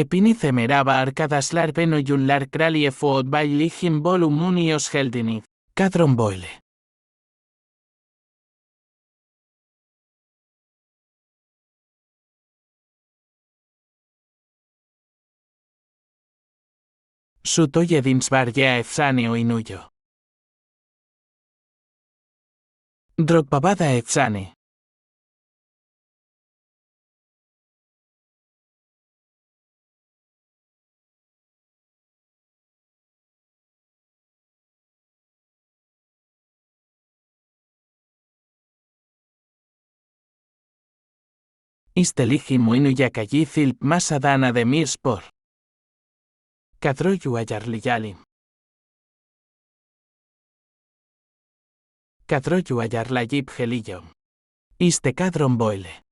epinicemerava arcadas larpeno y un larcralie fuot by lichim volum unios heldinit. Cadron boile. Sutoye dinsbar ya efsaneo inuyo. Drogbabada efsane. Muinuyakayi thilp masadana de mirspor. Kadroyu ayarliyalim. Kadroyu ayarlayip gelillo. Iste kadron boile.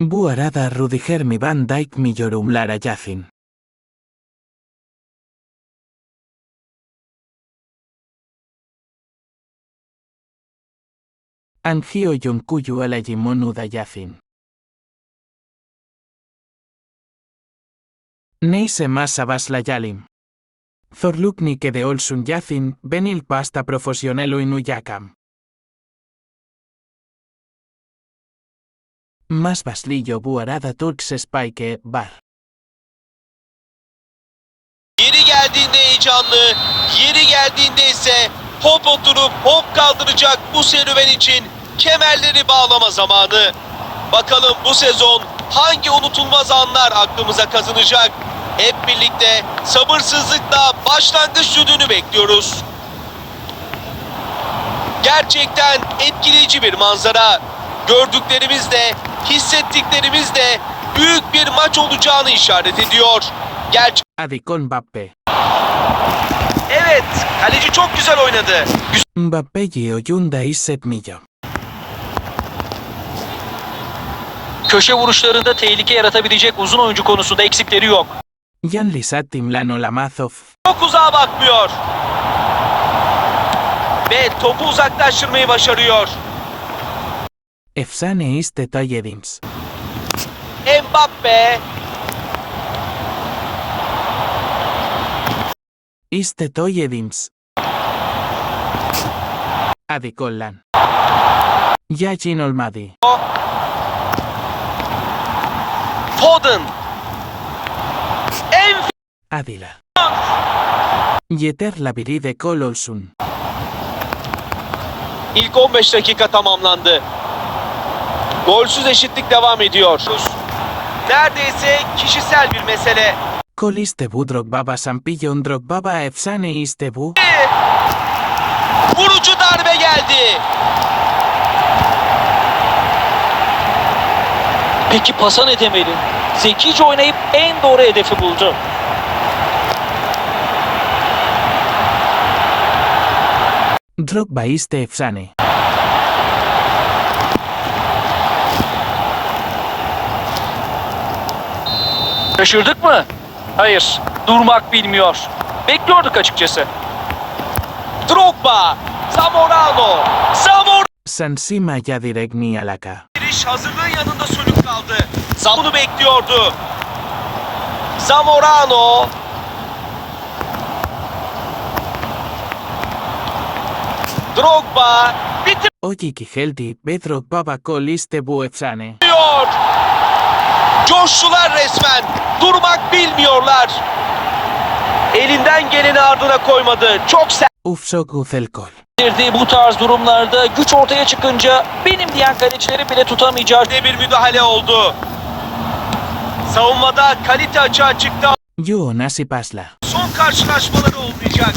Bu arada rudiger mi van Dyke mi yorum lara yacin. Angio yonkuyu alayimonu dayacin. Neise masa baslayalim. Zorlukni que de olsun yacin, benil pasta profesionelo inuyakam. Mas baslillo bu arada turks spike bar. Yeri geldiğinde heyecanlı, yeri geldiğinde ise hop oturup hop kaldıracak bu serüven için kemerleri bağlama zamanı. Bakalım bu sezon hangi unutulmaz anlar aklımıza kazınacak? Hep birlikte sabırsızlıkla başlangıç düdüğünü bekliyoruz. Gerçekten etkileyici bir manzara. Gördüklerimiz de, hissettiklerimiz de büyük bir maç olacağını işaret ediyor. Gerçekten Adicon Mbappe. Evet, kaleci çok güzel oynadı. Mbappe y oyunda isep Köşe vuruşlarında tehlike yaratabilecek uzun oyuncu konusunda eksikleri yok. Yan lisatim lano lamazov. Çok uzağa bakmıyor. Ve topu uzaklaştırmayı başarıyor. Efsane iste toyedims. Mbappe, Iste toyedims. Adicollan. Yacin olmadi. Foden. En Adila. Yeter la de kol olsun. İlk 15 dakika tamamlandı. Golsüz eşitlik devam ediyor. Neredeyse kişisel bir mesele. Kol iste bu drogbaba sampillon drogbaba efsane iste bu. Vurucu darbe geldi. Peki pasa ne demeli? Zekice oynayıp en doğru hedefi buldu. Drogba iste efsane. Şaşırdık mı? Hayır. Durmak bilmiyor. Bekliyorduk açıkçası. Drogba, Zamorano, Zamor Sansima ya direct ni Giriş hazırlığın yanında sönük kaldı. Bunu bekliyordu. Zamorano. Drogba Oye ki heldi, be drogbaba kol iste bu efsane. bitiriyor. Coştular resmen. Durmak bilmiyorlar. Elinden geleni ardına koymadı. Çok sert. Ufso guzel kol. Girdiği bu tarz durumlarda güç ortaya çıkınca benim diyen kalecileri bile tutamayacağı bir müdahale oldu. Savunmada kalite açığa çıktı. Yo nasi pasla. Son karşılaşmaları olmayacak.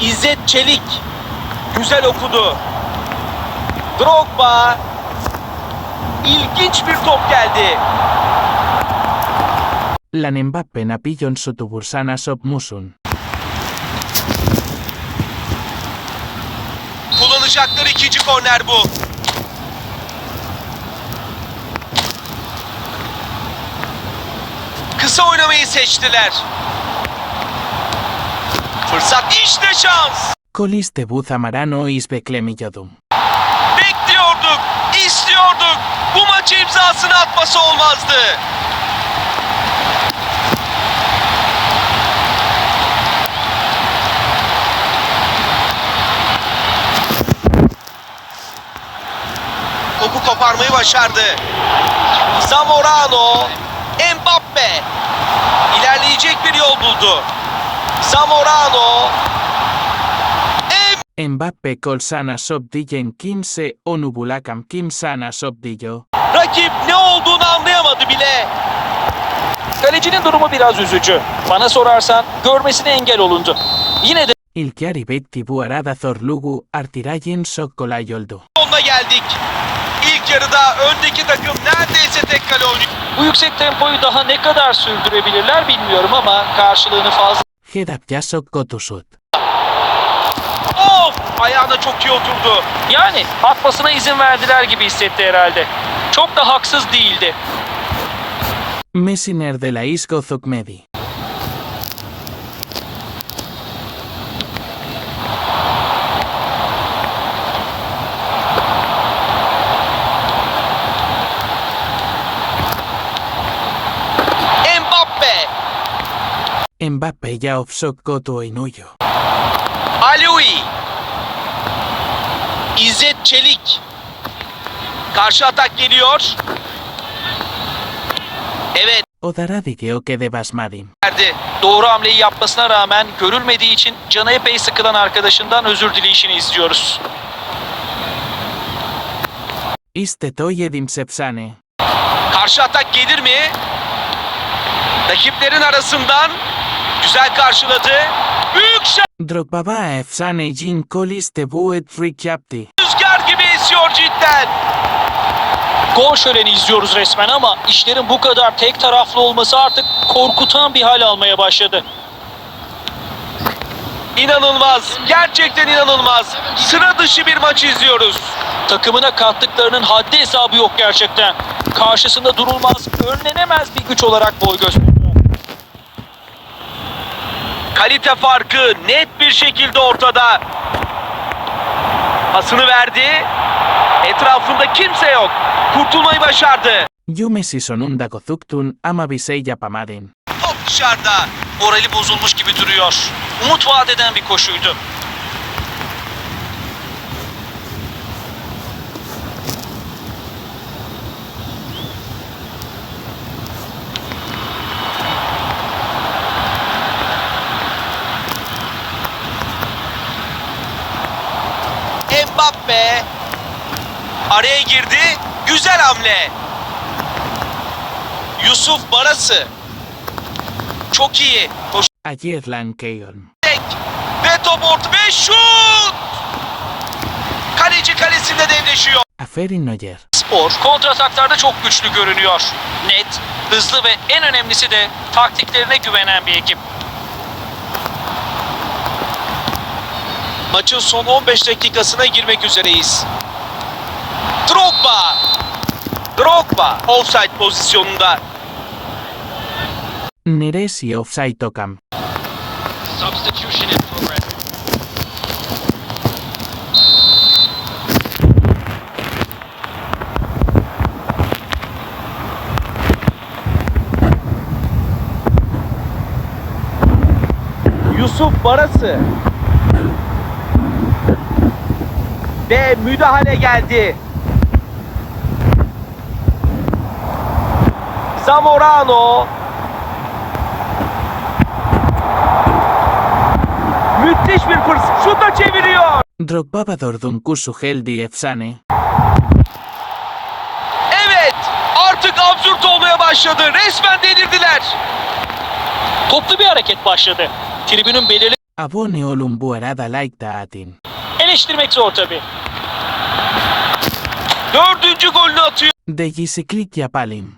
İzzet Çelik güzel okudu. Drogba ilginç bir top geldi. Lan Mbappe napillon sotubursana sop musun. Kullanacakları ikinci korner bu. Kısa oynamayı seçtiler. Fırsat işte şans. Colis de Zamarano is beklemiyordum. Bekliyorduk, istiyorduk. Bu maçı imzasını atması olmazdı. Topu koparmayı başardı. Zamorano, Mbappe ilerleyecek bir yol buldu. Zamorano, Mbappe Colsana Sobdiyen kimse onubulakam kimsana Sobdillo. Rakip ne olduğunu anlayamadı bile. Kalecinin durumu biraz üzücü. Bana sorarsan görmesine engel olundu. Yine de İlkari betti bu arada Zorlugu Artirayen Sokolayoldu. Sonuna geldik. İlk yarıda öndeki takım neredeyse tek kale oynuyor. bu yüksek tempoyu daha ne kadar sürdürebilirler bilmiyorum ama karşılığını fazla Hedapya Sokotusut. Of! Ayağına çok iyi oturdu. Yani atmasına izin verdiler gibi hissetti herhalde. Çok da haksız değildi. Messiner de la Isco Zokmedi. Mbappe, Mbappe ya of Sokoto Inuyo. Alioui, İzzet Çelik. Karşı atak geliyor. Evet, Odaradi que o que de Basmadim. Doğru hamleyi yapmasına rağmen görülmediği için canı epey sıkılan arkadaşından özür dileyişini izliyoruz. Iste toyedim sepsane. Karşı atak gelir mi? Rakiplerin arasından güzel karşıladı. Büyük şans. Drogbaba efsane Jin Colis de buet freak yapti. Rüzgar gibi esiyor cidden. Gol şöleni izliyoruz resmen ama işlerin bu kadar tek taraflı olması artık korkutan bir hal almaya başladı. İnanılmaz. Gerçekten inanılmaz. Sıra dışı bir maç izliyoruz. Takımına kattıklarının haddi hesabı yok gerçekten. Karşısında durulmaz, önlenemez bir güç olarak boy gösteriyor. Kalite farkı net bir şekilde ortada. Pasını verdi. Etrafında kimse yok. Kurtulmayı başardı. Yumesi sonunda gozuktun ama bisey yapamadin. Top dışarıda. Morali bozulmuş gibi duruyor. Umut vaat eden bir koşuydu. Mbappe girdi. Güzel hamle. Yusuf Barası. Çok iyi. Lankeon. Koştek. Ve top orta ve şut. Kaleci kalesinde devleşiyor. Aferin Noyer. Spor kontrataklarda çok güçlü görünüyor. Net, hızlı ve en önemlisi de taktiklerine güvenen bir ekip. Maçın son 15 dakikasına girmek üzereyiz. Drogba. Drogba offside pozisyonunda. Neresi offside tokam. Substitution in progress. Yusuf Barası. Ve müdahale geldi. Zamorano. Müthiş bir fırsat. Şuta çeviriyor. Drogba dordun kusu heldi efsane. Evet. Artık absürt olmaya başladı. Resmen delirdiler. Toplu bir hareket başladı. Tribünün belirli Abone olun bu arada like da atin. eleştirmek zor tabi. Dördüncü golünü atıyor. De gisiklik yapalim.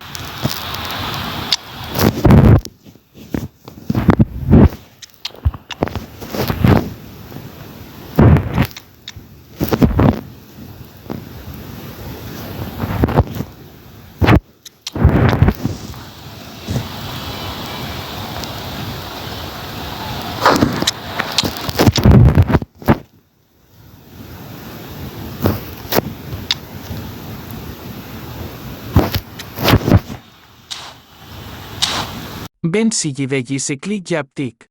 Ben sigi gisiklik yaptık.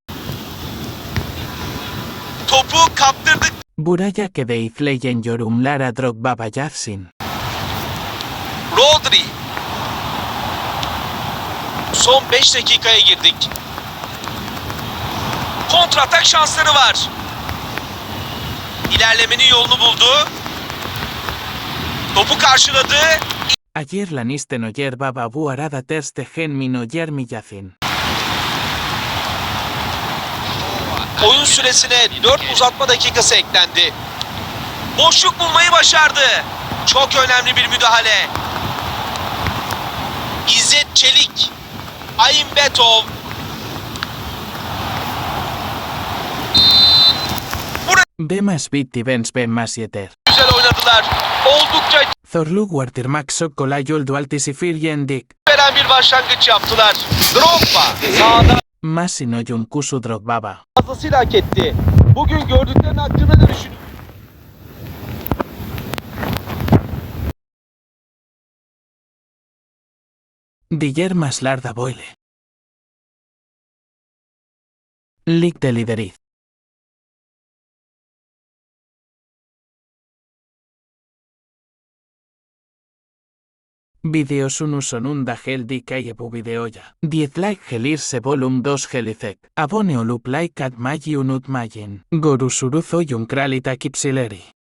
Topu kaptırdık. Buraya que de ifleyen yorumlara Drogba bayarsın. Rodri. Son 5 dakikaya girdik. Kontratak şansları var. İlerlemenin yolunu buldu. Topu karşıladı. Ayer lanisten oyer baba bu arada Ter Stegen min oyer millacin. Oyun süresine 4 uzatma dakikası eklendi. Boşluk bulmayı başardı. Çok önemli bir müdahale. İzzet Çelik. Ayim Betov. Bemas bitti bens ben mas yeter. Güzel oynadılar. Oldukça Zorlu Wartirmak Sokola yoldu altisifir yendik. veren bir başlangıç yaptılar. Drogba sağda Masinoyun Kusudrag Baba. Fazlasıyla hak de Lideriz. Videos unus son un da gel di calle pu videoya. 10 like gelirse volum 2 gelicek. Abone olup like at magi unut mayen. Gorusuruzo y un kralita kipsileri.